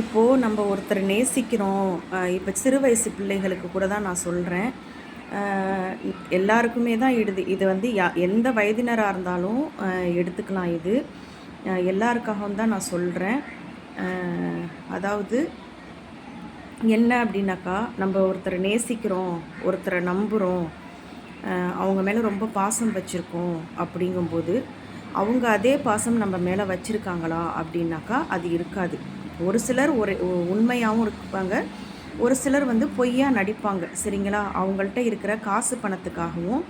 இப்போது நம்ம ஒருத்தரை நேசிக்கிறோம். இப்போ சிறு வயசு பிள்ளைகளுக்கு கூட தான் நான் சொல்கிறேன் எல்லாருக்குமே தான் இடுது. இது வந்து யா எந்த வயதினராக இருந்தாலும் எடுத்துக்கலாம் இது. எல்லாருக்காகவும் தான் நான் சொல்கிறேன் அதாவது என்ன அப்படின்னாக்கா நம்ம ஒருத்தரை நேசிக்கிறோம் ஒருத்தரை நம்புகிறோம் அவங்க மேலே ரொம்ப பாசம் வச்சுருக்கோம் அப்படிங்கும்போது அவங்க அதே பாசம் நம்ம மேலே வச்சுருக்காங்களா அப்படின்னாக்கா அது இருக்காது. ஒரு சிலர் ஒரு உண்மையாகவும் இருப்பாங்க. ஒரு சிலர் வந்து பொய்யாக நடிப்பாங்க. சரிங்களா? அவங்கள்ட்ட இருக்கிற காசு பணத்துக்காகவும்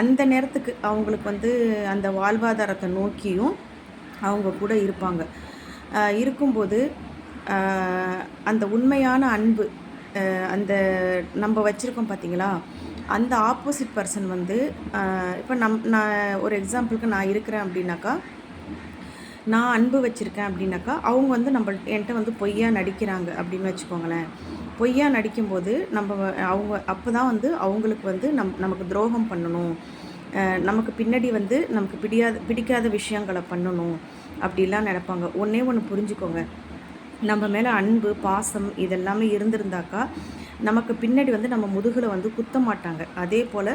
அந்த நேரத்துக்கு அவங்களுக்கு வந்து அந்த வாழ்வாதாரத்தை நோக்கியும் அவங்க கூட இருப்பாங்க. இருக்கும்போது அந்த உண்மையான அன்பு அந்த நம்ம வச்சுருக்கோம் பார்த்தீங்களா அந்த ஆப்போசிட் பர்சன் வந்து இப்போ நம் நான் ஒரு எக்ஸாம்பிளுக்கு நான் இருக்கிறேன் அப்படின்னாக்கா நான் அன்பு வச்சுருக்கேன் அப்படின்னாக்கா அவங்க வந்து நம்ம என்கிட்ட வந்து பொய்யா நடிக்கிறாங்க அப்படின்னு வச்சுக்கோங்களேன். பொய்யா நடிக்கும்போது நம்ம அவங்க அப்போ தான் வந்து அவங்களுக்கு வந்து நம் நமக்கு துரோகம் பண்ணணும். நமக்கு பின்னாடி வந்து நமக்கு பிடியாத பிடிக்காத விஷயங்களை பண்ணணும் அப்படிலாம் நினப்பாங்க. ஒன்றே ஒன்று புரிஞ்சுக்கோங்க. நம்ம மேலே அன்பு பாசம் இதெல்லாமே இருந்திருந்தாக்கா நமக்கு பின்னாடி வந்து நம்ம முதுகில் வந்து குத்த மாட்டாங்க. அதே போல்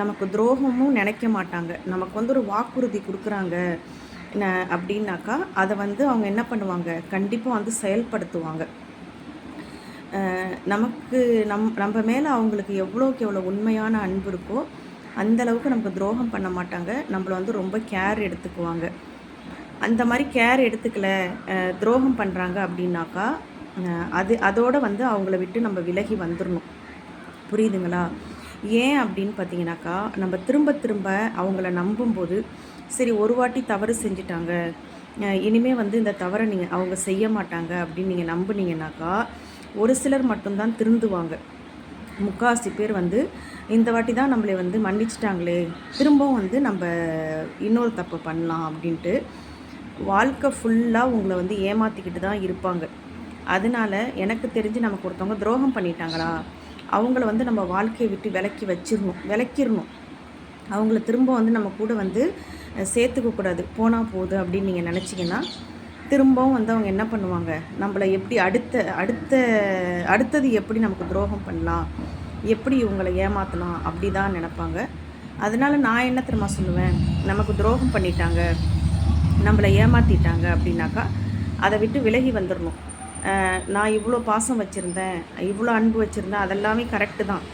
நமக்கு துரோகமும் நினைக்க மாட்டாங்க. நமக்கு வந்து ஒரு வாக்குறுதி கொடுக்குறாங்க. அப்படின்னாக்கா அதை வந்து அவங்க என்ன பண்ணுவாங்க? கண்டிப்பாக வந்து செயல்படுத்துவாங்க. நமக்கு நம் நம்ம மேலே அவங்களுக்கு எவ்வளோக்கு எவ்வளோ உண்மையான அன்பு இருக்கோ அந்தளவுக்கு நமக்கு துரோகம் பண்ண மாட்டாங்க. நம்மளை வந்து ரொம்ப கேர் எடுத்துக்குவாங்க. அந்த மாதிரி கேர் எடுத்துக்கல துரோகம் பண்ணுறாங்க அப்படின்னாக்கா அது அதோடு வந்து அவங்கள விட்டு நம்ம விலகி வந்துடணும் புரியுதுங்களா? ஏன் அப்படின்னு பார்த்தீங்கன்னாக்கா நம்ம திரும்ப திரும்ப அவங்கள நம்பும்போது சரி ஒரு வாட்டி தவறு செஞ்சிட்டாங்க. இனிமேல் வந்து இந்த தவறை நீங்கள் அவங்க செய்ய மாட்டாங்க அப்படின்னு நீங்கள் நம்புனீங்கன்னாக்கா ஒரு சிலர் மட்டும்தான் திருந்துவாங்க. முக்காசி பேர் வந்து இந்த வாட்டி தான் நம்மளை வந்து மன்னிச்சிட்டாங்களே திரும்பவும் வந்து நம்ம இன்னொரு தப்பு பண்ணலாம் அப்படின்ட்டு வாழ்க்கை ஃபுல்லாக உங்களை வந்து ஏமாற்றிக்கிட்டு தான் இருப்பாங்க. அதனால எனக்கு தெரிஞ்சு நமக்கு ஒருத்தவங்க துரோகம் பண்ணிட்டாங்களா அவங்கள வந்து நம்ம வாழ்க்கையை விட்டு விலக்கி வச்சிடணும் விலக்கிடணும் அவங்கள திரும்ப வந்து நம்ம கூட வந்து சேர்த்துக்க கூடாது. போனால் போகுது அப்படின்னு நீங்கள் நினச்சிங்கன்னா திரும்பவும் வந்து அவங்க என்ன பண்ணுவாங்க? நம்மளை எப்படி அடுத்த அடுத்த அடுத்தது எப்படி நமக்கு துரோகம் பண்ணலாம்? எப்படி இவங்களை ஏமாற்றலாம் அப்படி தான் நினப்பாங்க. அதனால நான் என்ன திரும்ப சொல்லுவேன்? நமக்கு துரோகம் பண்ணிட்டாங்க. நம்மளை ஏமாற்றிட்டாங்க அப்படின்னாக்கா அதை விட்டு விலகி வந்துடணும் நான் இவ்வளோ பாசம் வச்சுருந்தேன் இவ்வளோ அன்பு வச்சுருந்தேன் அதெல்லாமே கரெக்டு தான்.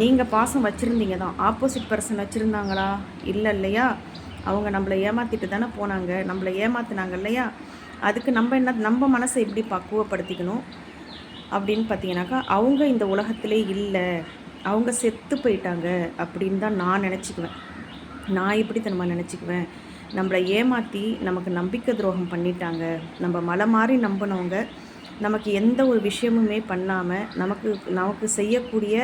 நீங்கள் பாசம் வச்சுருந்தீங்க தான். ஆப்போசிட் பர்சன் வச்சுருந்தாங்களா? இல்லை இல்லையா? அவங்க நம்மளை ஏமாற்றிட்டு தானே போனாங்க. நம்மளை ஏமாத்தினாங்க இல்லையா? அதுக்கு நம்ம என்ன நம்ம மனசை எப்படி பக்குவப்படுத்திக்கணும் அப்படின்னு பார்த்தீங்கன்னாக்கா அவங்க இந்த உலகத்திலே இல்லை. அவங்க செத்து போயிட்டாங்க அப்படின்னு தான் நான் நினச்சிக்குவேன். நான் எப்படி தனமா நினச்சிக்குவேன்? நம்மளை ஏமாற்றி நமக்கு நம்பிக்கை துரோகம் பண்ணிட்டாங்க. நம்ம மலை மாறி நம்பினவங்க நமக்கு எந்த ஒரு விஷயமுமே பண்ணாமல் நமக்கு நமக்கு செய்யக்கூடிய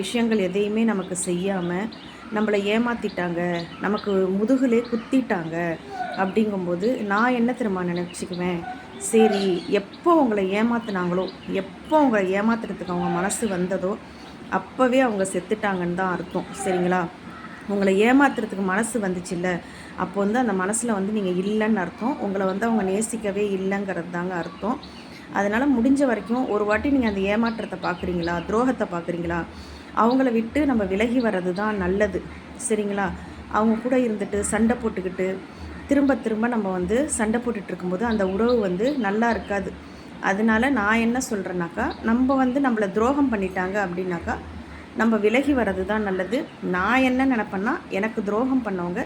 விஷயங்கள் எதையுமே நமக்கு செய்யாமல் நம்மளை ஏமாற்றிட்டாங்க நமக்கு முதுகுலே குத்திட்டாங்க அப்படிங்கும்போது நான் என்ன திரும்ப நினச்சிக்குவேன்? சரி எப்போ உங்களை ஏமாத்தினாங்களோ எப்போ உங்களை ஏமாத்துறதுக்கு அவங்க மனசு வந்ததோ அப்போவே அவங்க செத்துட்டாங்கன்னு தான் அர்த்தம். சரிங்களா? உங்களை ஏமாத்துறதுக்கு மனசு வந்துச்சுல்ல அப்போ வந்து அந்த மனசில் வந்து நீங்கள் இல்லைன்னு அர்த்தம். உங்களை வந்து அவங்க நேசிக்கவே இல்லைங்கிறது தாங்க அர்த்தம். அதனால் முடிஞ்ச வரைக்கும் ஒரு வாட்டி நீங்கள் அந்த ஏமாற்றத்தை பார்க்குறீங்களா துரோகத்தை பார்க்குறீங்களா அவங்கள விட்டு நம்ம விலகி வர்றது தான் நல்லது. சரிங்களா? அவங்க கூட இருந்துட்டு சண்டை போட்டுக்கிட்டு திரும்ப திரும்ப நம்ம வந்து சண்டை போட்டுட்டு இருக்கும்போது அந்த உறவு வந்து நல்லா இருக்காது. அதனால நான் என்ன சொல்கிறேன்னாக்கா நம்ம வந்து நம்மளை துரோகம் பண்ணிட்டாங்க அப்படின்னாக்கா நம்ம விலகி வர்றது தான் நல்லது. நான் என்ன நினப்பேன்னா எனக்கு துரோகம் பண்ணவங்க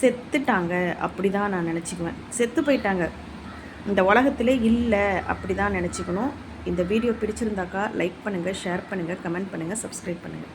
செத்துட்டாங்க அப்படி தான் நான் நினச்சிக்குவேன். செத்து போயிட்டாங்க. இந்த உலகத்திலே இல்லை அப்படி தான் நினச்சிக்கணும். இந்த வீடியோ பிடிச்சிருந்தாக்கா லைக் பண்ணுங்கள் ஷேர் பண்ணுங்கள் கமெண்ட் பண்ணுங்கள் சப்ஸ்கிரைப் பண்ணுங்கள்